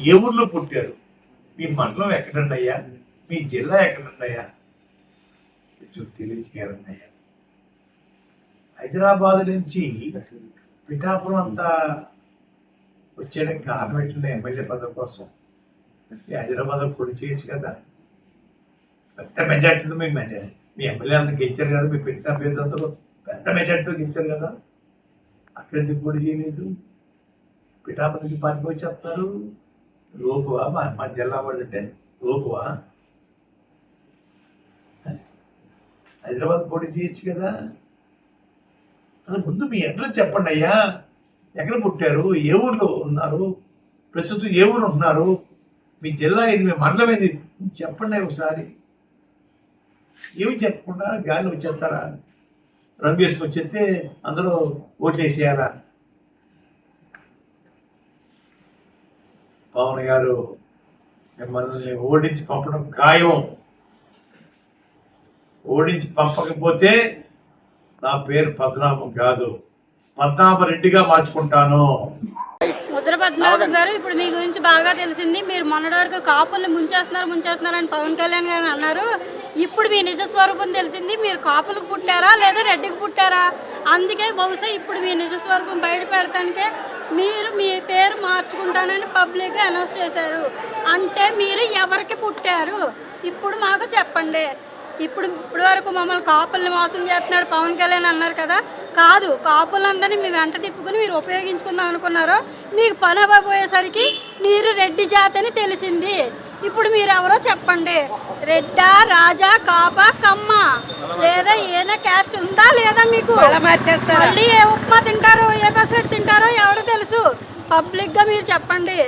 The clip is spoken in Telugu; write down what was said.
ఏ ఊర్లో పుట్టారు? మీ మండలం ఎక్కడండి అయ్యా మీ జిల్లా ఎక్కడండి అయ్యా కొంచెం తెలియజేయాలండి అయ్యా హైదరాబాద్ నుంచి పిఠాపురం అంతా వచ్చేయడానికి కారణం ఏంటంటే ఎమ్మెల్యే పదవి కోసం. హైదరాబాద్ పొడి చేయొచ్చు కదా. పెద్ద మెజార్టీతో మీకు మెజార్టీ. మీ ఎమ్మెల్యే అంతా గెలిచారు కదా మీ పెట్టిన అభ్యర్థులతో పెద్ద మెజార్టీతో గెలిచారు కదా. అక్కడ ఎందుకు పొడి చేయలేదు? పిఠాపురం నుంచి పార్టీ వచ్చి చెప్తారు లోకువా? మా మా జిల్లా వాళ్ళు అంటే లోకువా? హైదరాబాద్ పోటీ చేయొచ్చు కదా? అది ముందు మీ అడ్రస్ చెప్పండి అయ్యా. ఎక్కడ పుట్టారు? ఏ ఊర్లో ఉన్నారు? ప్రస్తుతం ఏ ఊరు ఉంటున్నారు మీ జిల్లా ఏది? మీ మండలం ఏది? చెప్పండి ఒకసారి. ఏమి చెప్పకుండా గాలి వచ్చేస్తారా? రంగు వేసుకొచ్చేస్తే అందరూ ఓట్లు వేసేయాలా పవన్ గారు మిమ్మల్ని ఓడించి పంపడం ఖాయం. ఓడించి పంపకపోతే నా పేరు పద్మనాభం కాదు. పద్మనాభరెడ్డిగా మార్చుకుంటాను. ముద్ర పద్మనాభం గారు ఇప్పుడు మీ గురించి బాగా తెలిసింది. మీరు మొన్నటి వరకు కాపుల్ని ముంచేస్తున్నారు ముంచేస్తున్నారు అని పవన్ కళ్యాణ్ గారు అన్నారు. ఇప్పుడు మీ నిజ స్వరూపం తెలిసింది. మీరు కాపులకు పుట్టారా లేదా రెడ్డికి పుట్టారా? అందుకే బహుశా ఇప్పుడు మీ నిజ స్వరూపం బయట పెడతానికే మీరు మీ పేరు మార్చుకుంటానని పబ్లిక్గా అనౌన్స్ చేశారు. అంటే మీరు ఎవరికి పుట్టారు? ఇప్పుడు మాకు చెప్పండి. ఇప్పుడు ఇప్పుడు వరకు మమ్మల్ని కాపుల్ని మోసం చేస్తున్నాడు పవన్ కళ్యాణ్ అన్నారు కదా. కాదు కాపులందరినీ మీ వెంట తిప్పుకుని మీరు ఉపయోగించుకుందాం అనుకున్నారో మీకు పని అవ్వబోయేసరికి మీరు రెడ్డి జాతి అని తెలిసింది. ఇప్పుడు మీరు ఎవరో చెప్పండి. రెడ్డా రాజా కాప కమ్మ లేదా ఏదైనా క్యాస్ట్ ఉందా లేదా మీకు? మళ్ళీ ఏ ఉప్మా తింటారో ఏ పెసరెట్ తింటారో ఎవరు తెలుసు. పబ్లిక్గా మీరు చెప్పండి.